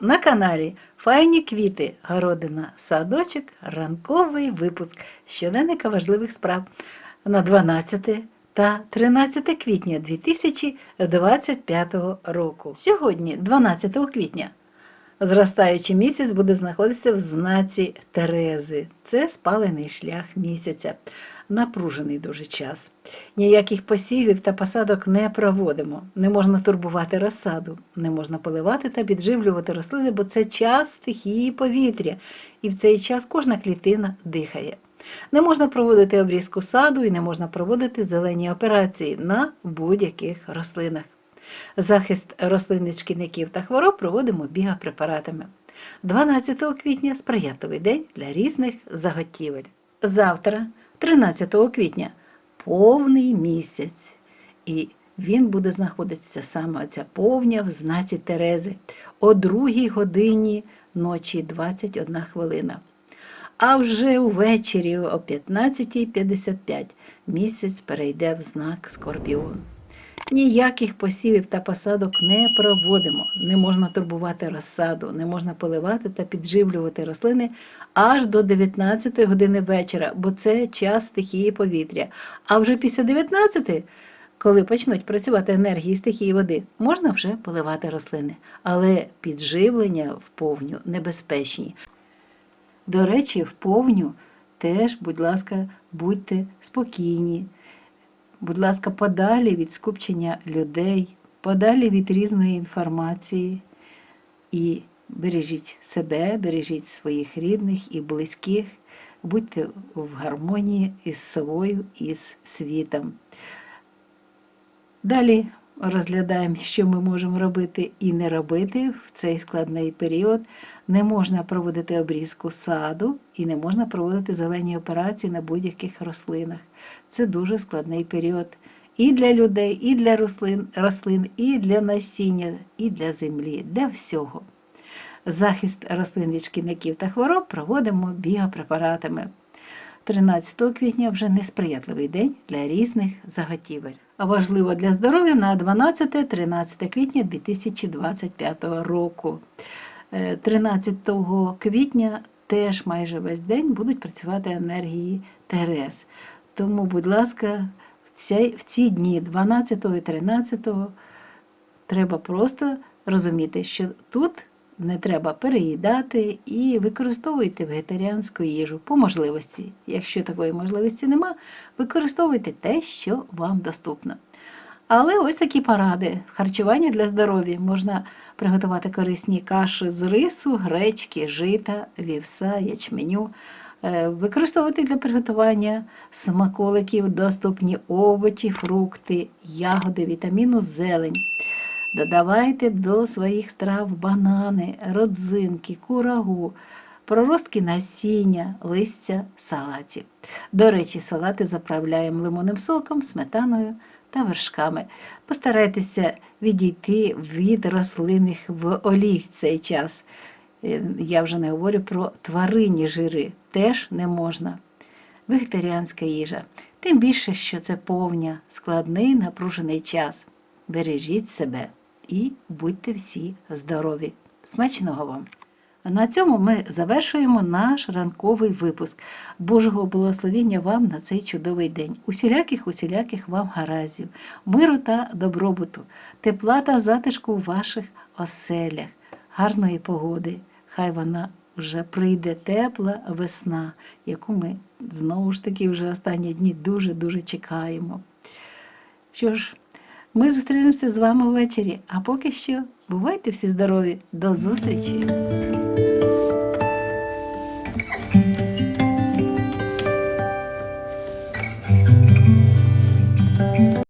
на каналі Файні квіти, городина, садочок, ранковий випуск щоденника важливих справ на 12 та 13 квітня 2025 року. Сьогодні, 12 квітня, зростаючий місяць буде знаходитися в знаці Терези. Це спалений шлях місяця. Напружений дуже час. Ніяких посівів та посадок не проводимо. Не можна турбувати розсаду, не можна поливати та підживлювати рослини, бо це час стихії повітря, і в цей час кожна клітина дихає. Не можна проводити обрізку саду і не можна проводити зелені операції на будь-яких рослинах. Захист рослин від шкідників та хвороб проводимо біопрепаратами. 12 квітня сприятливий день для різних заготівель. Завтра, 13 квітня, повний місяць. І він буде знаходитися саме ця повня в знаці Терези о 2 годині ночі 21 хвилина. А вже увечері о 15.55 місяць перейде в знак Скорпіон. Ніяких посівів та посадок не проводимо. Не можна турбувати розсаду, не можна поливати та підживлювати рослини аж до 19 години вечора, бо це час стихії повітря. А вже після 19, коли почнуть працювати енергії стихії води, можна вже поливати рослини. Але підживлення в повню небезпечні. До речі, в повню теж, будь ласка, будьте спокійні. Будь ласка, подалі від скупчення людей, подалі від різної інформації і бережіть себе, бережіть своїх рідних і близьких, будьте в гармонії із собою і з світом. Далі розглядаємо, що ми можемо робити і не робити в цей складний період. Не можна проводити обрізку саду і не можна проводити зелені операції на будь-яких рослинах. Це дуже складний період і для людей, і для рослин, рослин, і для насіння, і для землі, для всього. Захист рослин від шкідників та хвороб проводимо біопрепаратами. 13 квітня вже несприятливий день для різних заготівель. Важливо для здоров'я на 12-13 квітня 2025 року. Е, 13 квітня теж майже весь день будуть працювати енергії ТРС. Тому, будь ласка, в ці, в ці дні 12 і 13 треба просто розуміти, що тут не треба переїдати і використовуйте вегетаріанську їжу по можливості. Якщо такої можливості нема, використовуйте те, що вам доступно. Але ось такі поради. Харчування для здоров'я можна приготувати корисні каші з рису, гречки, жита, вівса, ячменю. Е, Використовувати для приготування смаколиків доступні овочі, фрукти, ягоди, вітаміну, зелень. Додавайте до своїх страв банани, родзинки, курагу, проростки насіння, листя салатів. До речі, салати заправляємо лимонним соком, сметаною та вершками. Постарайтеся відійти від рослинних в олій в цей час. Е, Я вже не говорю про тваринні жири, теж не можна. Вегетаріанська їжа. Тим більше, що це повня, складний, напружений час. Бережіть себе і будьте всі здорові. Смачного вам! На цьому ми завершуємо наш ранковий випуск. Божого благословення вам на цей чудовий день. Усіляких, усіляких вам гаразів, миру та добробуту, тепла та затишку в ваших оселях, гарної погоди. Хай вона вже прийде тепла весна, яку ми знову ж таки вже останні дні дуже-дуже чекаємо. Що ж, ми зустрінемося з вами ввечері, а поки що бувайте всі здорові. До зустрічі!